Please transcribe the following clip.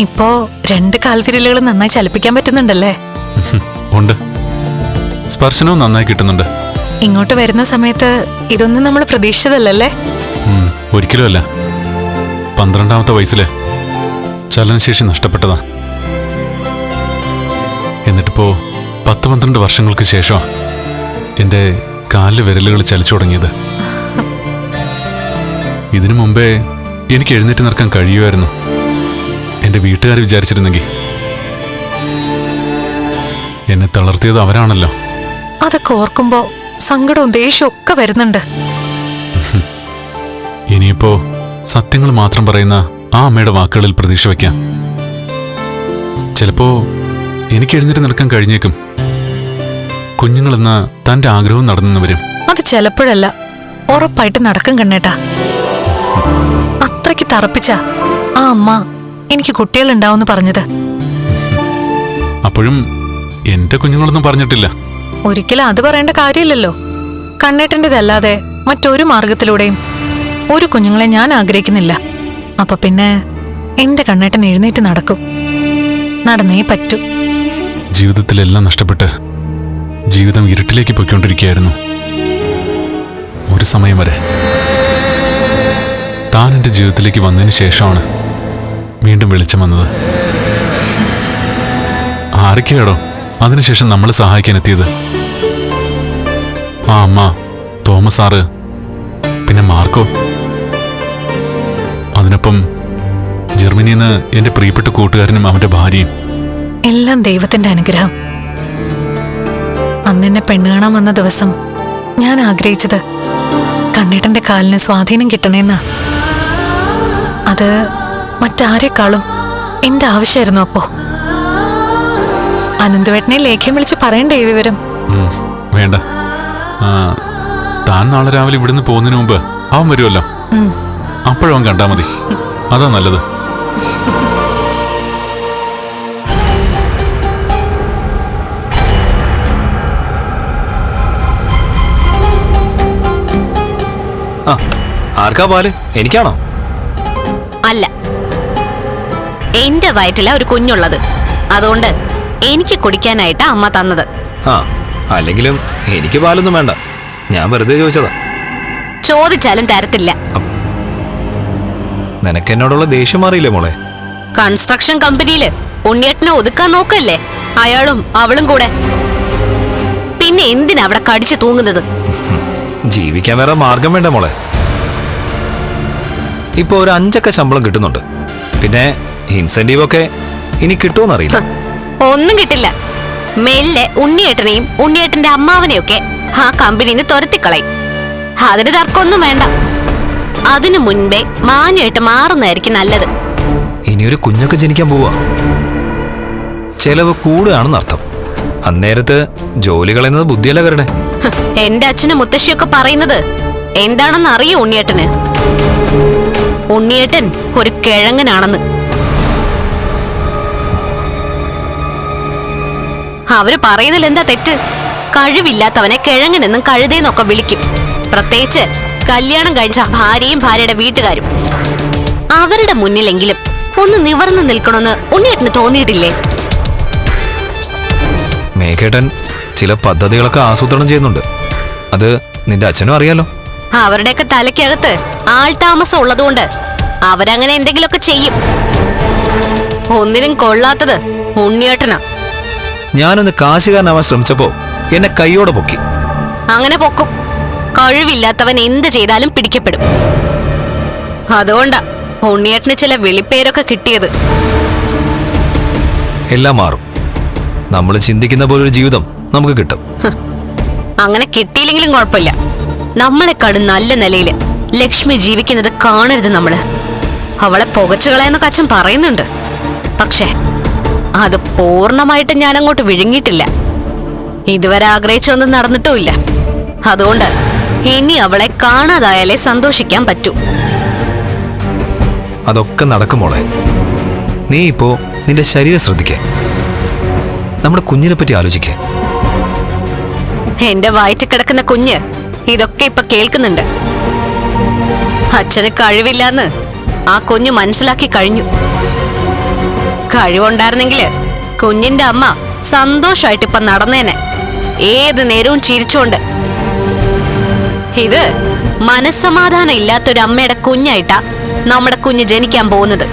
ഇപ്പോ രണ്ട് കാൽവിരലുകൾ നന്നായി ചലിപ്പിക്കാൻ പറ്റുന്നുണ്ടല്ലേ? ഉണ്ട്. സ്പർശനവും നന്നായി കിട്ടുന്നുണ്ട്. ഇങ്ങോട്ട് വരുന്ന സമയത്ത് ഇതൊന്നും നമ്മൾ പ്രതീക്ഷിച്ചതല്ലല്ലേ? ഒരിക്കലും ഒരിക്കലുമല്ല പന്ത്രണ്ടാമത്തെ വയസ്സിലെ ചലനശേഷി നഷ്ടപ്പെട്ടതാ. എന്നിട്ടിപ്പോ പത്ത് പന്ത്രണ്ട് വർഷങ്ങൾക്ക് ശേഷം എന്റെ കാലിൽ വിരലുകൾ ചലിച്ചു തുടങ്ങിയത്. ഇതിനു മുമ്പേ എനിക്ക് എഴുന്നേറ്റ് നിൽക്കാൻ കഴിയുമായിരുന്നു. എന്റെ വീട്ടുകാർ വിചാരിച്ചിരുന്നെങ്കിൽ. എന്നെ തളർത്തിയത് അവരാണല്ലോ. അതൊക്കെ ഓർക്കുമ്പോ സങ്കടവും ദേഷ്യവും ഒക്കെ വരുന്നുണ്ട്. ഇനിയിപ്പോ സത്യങ്ങൾ മാത്രം പറയുന്ന ആ അമ്മയുടെ വാക്കുകളിൽ പ്രതീക്ഷ വയ്ക്കാം ചിലപ്പോ എനിക്ക് എഴുന്നേറ്റ് നിൽക്കാൻ കഴിഞ്ഞേക്കും. കുഞ്ഞുങ്ങളെന്ന തന്റെ ആഗ്രഹവും നടന്നു വരും. അത് ചിലപ്പോഴല്ല ഉറപ്പായിട്ട് നടക്കും കണ്ണേട്ടാ. അത്രയ്ക്ക് തറപ്പിച്ച ആ അമ്മ എനിക്ക് കുട്ടികളുണ്ടാവുമെന്ന് പറഞ്ഞത്. അപ്പോഴും എന്റെ കുഞ്ഞുങ്ങളൊന്നും പറഞ്ഞിട്ടില്ല. ഒരിക്കലും അത് പറയേണ്ട കാര്യമില്ലല്ലോ. കണ്ണേട്ടന്റെതല്ലാതെ മറ്റൊരു മാർഗത്തിലൂടെയും ഒരു കുഞ്ഞുങ്ങളെ ഞാൻ ആഗ്രഹിക്കുന്നില്ല. അപ്പൊ പിന്നെ എന്റെ കണ്ണേട്ടൻ എഴുന്നേറ്റ് നടക്കും. നടന്നേ പറ്റൂ. ജീവിതത്തിലെല്ലാം നഷ്ടപ്പെട്ട് ജീവിതം ഇരുട്ടിലേക്ക് പൊയ്ക്കൊണ്ടിരിക്കുകയായിരുന്നു. ഒരു സമയം വരെ താൻ എന്റെ ജീവിതത്തിലേക്ക് വന്നതിന് ശേഷമാണ് വീണ്ടും വെളിച്ചം വന്നത്. ആരൊക്കെയാടോ? അതിനുശേഷം നമ്മളെ സഹായിക്കാൻ എത്തിയത്. ആ അമ്മ തോമസ് സാറ് പിന്നെ മാർക്കോ. അതിനൊപ്പം ജർമ്മനിയിൽ നിന്ന് എന്റെ പ്രിയപ്പെട്ട കൂട്ടുകാരനും അവന്റെ ഭാര്യയും. എല്ലാം ദൈവത്തിന്റെ അനുഗ്രഹം. അന്നെന്നെ പെണ്ണുകാണാൻ വന്ന ദിവസം ഞാൻ ആഗ്രഹിച്ചത് കണ്ണേട്ടന്റെ കാലിന് സ്വാധീനം കിട്ടണേന്നാ. അത് മറ്റാരെക്കാളും എന്റെ ആവശ്യമായിരുന്നു അപ്പോ. അനന്തവേട്ടനെ ലേഖ്യം വിളിച്ച് പറയണ്ടേ ഈ വിവരം? വേണ്ട. ആ, താൻ നാളെ രാവിലെ ഇവിടുന്ന് പോകുന്നതിന് മുമ്പ് അവൻ വരുമല്ലോ. അപ്പോഴും അപ്പോഴവൻ കണ്ടാ മതി. അതാ നല്ലത്. ആ ആർക്കാ പാൽ? എനിക്കാണോ? അല്ല എന്റെ വയറ്റിലാ ഒരു കുഞ്ഞുള്ളത്. അതുകൊണ്ട് എനിക്ക് കുടിക്കാനായിട്ടാ അമ്മ തന്നത്. ആ അല്ലെങ്കിലും എനിക്ക് പാലൊന്നും വേണ്ട. ഞാൻ വെറുതെ ചോദിച്ചതാ. ചോദിച്ചാലും തരത്തില്ല. നിനക്ക് എന്നോടുള്ള ദേഷ്യം മാറിയില്ലേ മോളെ? കൺസ്ട്രക്ഷൻ കമ്പനിയിൽ ഉണ്ണിയേട്ടനെ ഒതുക്കാൻ നോക്കല്ലേ? അയാളും അവളും കൂടെ. പിന്നെ എന്തിനാ അവിടെ കടിച്ചു തൂങ്ങുന്നത്? ജീവിക്കാൻ വേറെ മാർഗം വേണ്ട മോളെ. ഇപ്പൊ ഒരു അഞ്ചൊക്കെ ശമ്പളം കിട്ടുന്നുണ്ട്. പിന്നെ ഇൻസെന്റീവ് ഒക്കെ ഇനി കിട്ടുമെന്നറിയില്ല. ഒന്നും കിട്ടില്ല. മെല്ലെ ഉണ്ണിയേട്ടനെയും ഉണ്ണിയേട്ടന്റെ അമ്മാവനെയൊക്കെ ആ കമ്പനിന്ന് തുരത്തിക്കളയും. അതിന് തർക്കമൊന്നും വേണ്ട. അതിനു മുൻപേ മാനുമായിട്ട് മാറുന്നതായിരിക്കും നല്ലത്. ഇനിയൊരു കുഞ്ഞൊക്കെ ജനിക്കാൻ പോവാ. ചെലവ് കൂടുകയാണെന്ന് അർത്ഥം. അന്നേരത്ത് ജോലി കളയുന്നത് ബുദ്ധിയല്ല കരണേ എന്റെ അച്ഛനും മുത്തശ്ശിയൊക്കെ പറയുന്നത് എന്താണെന്ന് അറിയോ ഉണ്ണിയേട്ടന്? ഉണ്ണിയേട്ടൻ ഒരു കിഴങ്ങനാണെന്ന്. അവർ പറയുന്നതിൽ എന്താ തെറ്റ്? കഴിവില്ലാത്തവനെ കിഴങ്ങനെന്നും കഴുതേന്നൊക്കെ വിളിക്കും. പ്രത്യേകിച്ച് കല്യാണം കഴിച്ച ഭാര്യയും ഭാര്യയുടെ വീട്ടുകാരും. അവരുടെ മുന്നിലെങ്കിലും ഒന്ന് നിവർന്നു നിൽക്കണമെന്ന് ഉണ്ണിയേട്ടന് തോന്നിയിട്ടില്ലേ? മേഘേട്ടൻ ചില പദ്ധതികളൊക്കെ ആസൂത്രണം ചെയ്യുന്നുണ്ട്. അത് നിന്റെ അച്ഛനും അറിയാലോ. അവരുടെയൊക്കെ തലയ്ക്കകത്ത് ആൾ താമസം ഉള്ളതുകൊണ്ട് അവരങ്ങനെ എന്തെങ്കിലുമൊക്കെ ചെയ്യും. ഒന്നിനും കൊള്ളാത്തത് ഉണ്ണിയേട്ടനാ. ഞാനൊന്ന് കാശുകാരനാവാൻ ശ്രമിച്ചപ്പോ എന്നെ കൈയോടെ പൊക്കി. അങ്ങനെ പൊക്കും. കഴിവില്ലാത്തവൻ എന്ത് ചെയ്താലും പിടിക്കപ്പെടും. അതുകൊണ്ടാ ഉണ്ണിയേട്ടന് ചില വെളിപ്പേരൊക്കെ കിട്ടിയത്. എല്ലാം മാറും. നമ്മൾ ചിന്തിക്കുന്ന പോലെ ഒരു ജീവിതം നമുക്ക് കിട്ടും. അങ്ങനെ കിട്ടിയില്ലെങ്കിലും കുഴപ്പമില്ല. നമ്മളെ നമ്മളെക്കാളും നല്ല നിലയിൽ ലക്ഷ്മി ജീവിക്കുന്നത് കാണരുത് നമ്മൾ. അവളെ പുകച്ചു കളയെന്നൊക്കെ അച്ഛൻ പറയുന്നുണ്ട്. പക്ഷേ അത് പൂർണമായിട്ട് ഞാൻ അങ്ങോട്ട് വിഴുങ്ങിയിട്ടില്ല. ഇതുവരെ ആഗ്രഹിച്ചൊന്നും നടന്നിട്ടുമില്ല. അതുകൊണ്ട് ഇനി അവളെ കാണാതായാലേ സന്തോഷിക്കാൻ പറ്റൂ. അതൊക്കെ നടക്കുമോളെ നീ ഇപ്പോ നിന്റെ ശരീരം ശ്രദ്ധിക്കേ. നമ്മുടെ കുഞ്ഞിനെ പറ്റി ആലോചിക്കേ. എന്റെ വയറ്റിൽ കിടക്കുന്ന കുഞ്ഞ് ഇതൊക്കെ ഇപ്പൊ കേൾക്കുന്നുണ്ട്. അച്ഛന് കഴിവില്ലാന്ന് ആ കുഞ്ഞ് മനസ്സിലാക്കി കഴിഞ്ഞു. കഴിവുണ്ടായിരുന്നെങ്കിൽ കുഞ്ഞിന്റെ അമ്മ സന്തോഷമായിട്ട് ഇപ്പൊ നടന്നേനെ. ഏത് നേരവും ചിരിച്ചുകൊണ്ട് ഇത് മനസ്സമാധാനം ഇല്ലാത്തൊരു അമ്മയുടെ കുഞ്ഞായിട്ടാ നമ്മുടെ കുഞ്ഞ് ജനിക്കാൻ പോകുന്നത്.